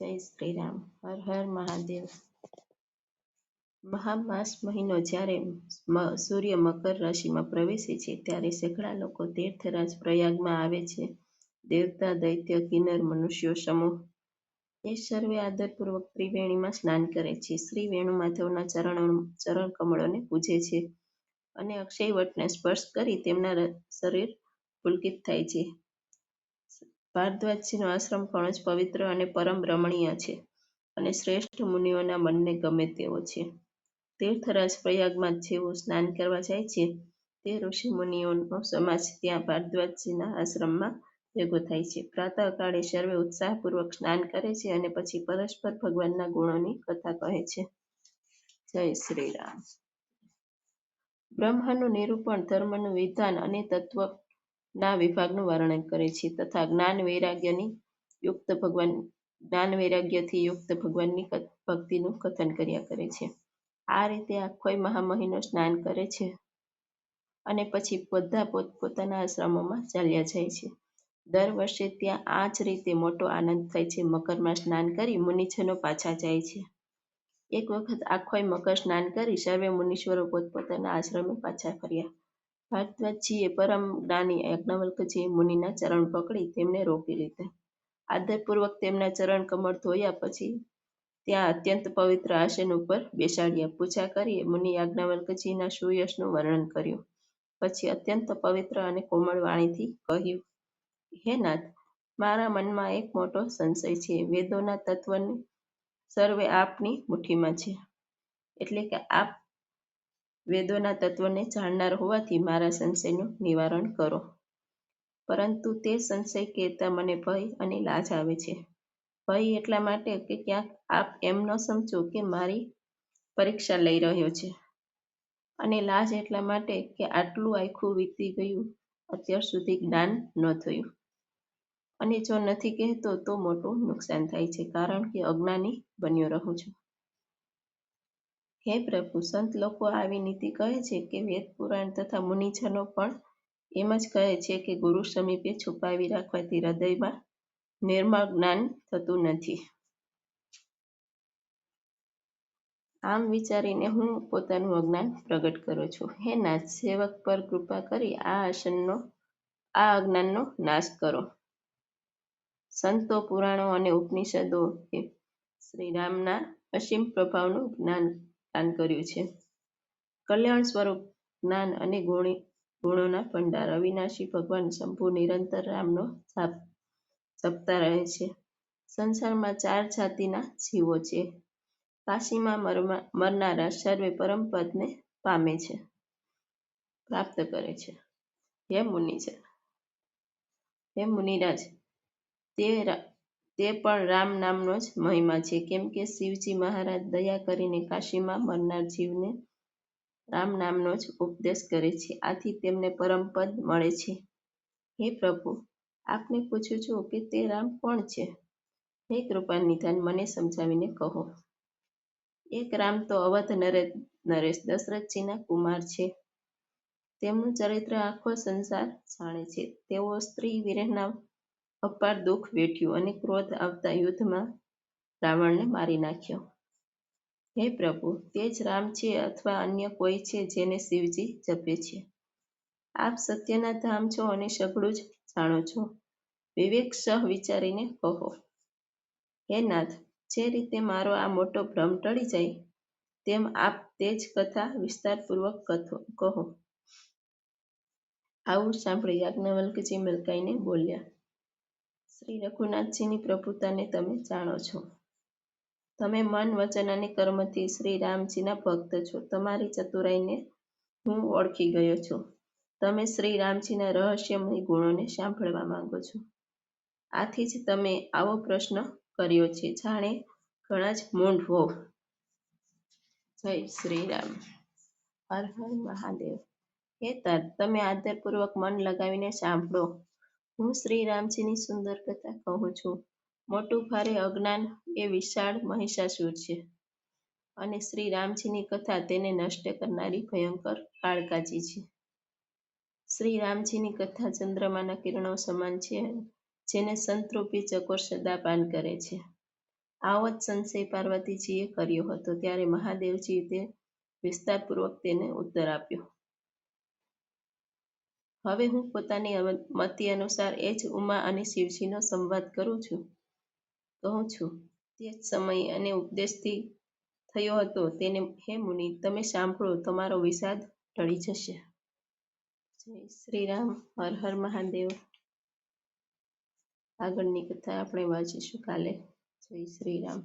જય શ્રી રામ. હર હર મહાદેવ. મહામાસ મહિનો જ્યારે સૂર્ય મકર રાશિમાં પ્રવેશે છે, ત્યારે સેંકડા લોકો તીર્થરાજ પ્રયાગમાં આવે છે. દેવતા, દૈત્ય, કિન્નર, મનુષ્યો, સમૂહ એ સર્વે આદરપૂર્વક ત્રિવેણીમાં સ્નાન કરે છે. શ્રી વેણુ માધવના ચરણ ચરણ કમળોને પૂજે છે અને અક્ષયવટને સ્પર્શ કરી તેમના શરીર પુલકિત થાય છે. ભારદ્વાજજીનો આશ્રમ ઘણો જ પવિત્ર અને પરમ રમણીય છે અને શ્રેષ્ઠ મુનિઓના મનને ગમે તેવો છે. તીર્થરાજ પ્રયાગમાં જેઓ સ્નાન કરવા જાય છે, તે ઋષિ મુનિઓનો સમાજ ત્યાં ભારદ્વાજજીના આશ્રમમાં ભેગો થાય છે. પ્રાતઃકાળે સર્વે ઉત્સાહપૂર્વક સ્નાન કરે છે અને પછી પરસ્પર ભગવાનના ગુણોની કથા કહે છે. જય શ્રી રામ. બ્રહ્મનું નિરૂપણ ધર્મનું વિધાન અને તત્વના વિભાગનું વર્ણન કરે છે તથા જ્ઞાન વૈરાગ્યની યુક્ત ભગવાન, જ્ઞાન વૈરાગ્યથી યુક્ત ભગવાનની ભક્તિનું કથન કર્યા કરે છે. આ રીતે આખોય મહામહિનો સ્નાન કરે છે અને પછી બધા પોતપોતાના આશ્રમોમાં ચાલ્યા જાય છે. દર વર્ષે ત્યાં આ જ રીતે મોટો આનંદ થાય છે. મકરમાં સ્નાન કરી મુનિજનો પાછા જાય છે. એક વખત આખોય મકર સ્નાન કરી સર્વે મુનીશ્વરો પોતપોતાના આશ્રમે પાછા ફર્યા. ભારદ્વાજજીએ પરમ જ્ઞાની યાજ્ઞવલ્કજી મુનિના ચરણ પકડી તેમને રોકી લીધા. આદરપૂર્વક તેમના ચરણ કમળ ધોયા પછી ત્યાં અત્યંત પવિત્ર આસન ઉપર બેસાડ્યા. પૂજા કરી મુનિ યાજ્ઞવલ્કજીના સુયશનું વર્ણન કર્યું. પછી અત્યંત પવિત્ર અને કોમળ વાણીથી કહ્યું, હે નાથ, મારા મનમાં એક મોટો સંશય છે. વેદોના તત્વને સર્વે આપની મુઠ્ઠીમાં છે. એટલે કે આપ વેદોના તત્વને જાણનાર હોવાથી મારા સંશયનું નિવારણ કરો. પરંતુ તે સંશય કહેતા મને ભય અને લાજ આવે છે. ભય એટલા માટે કે ક્યાંક આપ એમ ન સમજો કે મારી પરીક્ષા લઈ રહ્યો છે. અને લાજ એટલા માટે કે આટલું આખું વીતી ગયું, અત્યાર સુધી જ્ઞાન ન થયું. અને જો નથી કહેતો તો મોટું નુકસાન થાય છે, કારણ કે અજ્ઞાની બન્યો રહું છું. હે પ્રભુ, સંત લોકો આવી નીતિ કહે છે કે વેદ પુરાણ તથા મુનિજનો પણ એમ જ કહે છે કે ગુરુ સમીપે છુપાવી રાખવાથી હૃદયમાં નિર્મળ જ્ઞાન થતું નથી. આમ વિચારીને હું પોતાનું અજ્ઞાન પ્રગટ કરું છું. હે નાથ, સેવક પર કૃપા કરી આ આસનનો, આ અજ્ઞાનનો નાશ કરો. સંતો, પુરાણો અને ઉપનિષદો શ્રી રામના અસીમ પ્રભાવનું જ્ઞાન દાન કર્યું છે. કલ્યાણ સ્વરૂપ જ્ઞાન અને ગુણી, ગુણોના ભંડાર, અવિનાશી ભગવાન શંભુ નિરંતર રામનો જાપ જપતા રહે છે. સંસારમાં ચાર જાતિના જીવો છે. કાશીમાં મરનારા સર્વે પરમપદને પામે છે. પ્રાપ્ત કરે છે. હે મુનિજન હે મુનિરાજ, તે તે પણ રામ નામનો જ મહિમા છે. કેમ કે શિવજી મહારાજ દયા કરીને કાશીમાં મરનાર જીવને રામ નામનો જ ઉપદેશ કરે છે. આથી તેમને પરમપદ મળે છે. હે પ્રભુ, આપને પૂછું છું કે તે રામ કોણ છે? હે કૃપા નિધાન, મને સમજાવીને કહો. એક રામ તો અવધ નરેશ નરેશ દશરથજીના કુમાર છે. તેમનું ચરિત્ર આખો સંસાર જાણે છે. તેઓ સ્ત્રી વિરહના અપાર દુઃખ વેઠ્યું અને ક્રોધ આવતા યુદ્ધમાં રાવણને મારી નાખ્યો. હે પ્રભુ, તે જ રામ છે અથવા અન્ય કોઈ છે જેને શિવજી જપે છે? આપ સત્યના ધામ છો અને સઘળું જ જાણો છો. વિવેક સહ વિચારીને કહો, હે નાથ, જે રીતે મારો આ મોટો ભ્રમ ટળી જાય, તેમ આપ તે જ કથા વિસ્તારપૂર્વક કહો. આવું સાંભળી યાજ્ઞવલ્કજી મલકાઈને બોલ્યા શ્રી રઘુનાથજીની પ્રભુતાને તમે જાણો છો. તમે મન વચન અને કર્મથી શ્રી રામજીના ભક્ત છો. તમારી ચતુરાઈને હું ઓળખી ગયો છું. તમે શ્રી રામજીના રહસ્યમય ગુણોને સાંભળવા માંગો છો. આથી જ તમે આવો પ્રશ્ન કર્યો છે. જાણે ઘણા જ મૂંઢ હોવ. જય શ્રી રામ. હર હર મહાદેવ. હે તર, તમે આદરપૂર્વક મન લગાવીને સાંભળો. હું શ્રી રામજીની સુંદર કથા કહું છું. મોટું ભારે અજ્ઞાન એ વિશાળ મહિષાસુર છે અને શ્રી રામજીની કથા તેને નષ્ટ કરનારી ભયંકર કાળકાજી છે. શ્રી રામજીની કથા ચંદ્રમાના કિરણો સમાન છે, જેને સંતરૂપી ચકોર સદા પાન કરે છે. આવો જ સંશય પાર્વતીજીએ કર્યો હતો, ત્યારે મહાદેવજીએ તે વિસ્તારપૂર્વક તેને ઉત્તર આપ્યો. હવે હું પોતાની મતિ અનુસાર એ જ ઉમા અને શિવજીનો સંવાદ કરું છું. કહું છું, તે જ સમયે અને ઉપદેશથી થયો હતો. તેને, હે મુનિ, તમે સાંભળો, તમારો વિષાદ ટળી જશે. જય શ્રી રામ હર હર મહાદેવ. આગળની કથા આપણે વાંચીશું કાલે. જય શ્રી રામ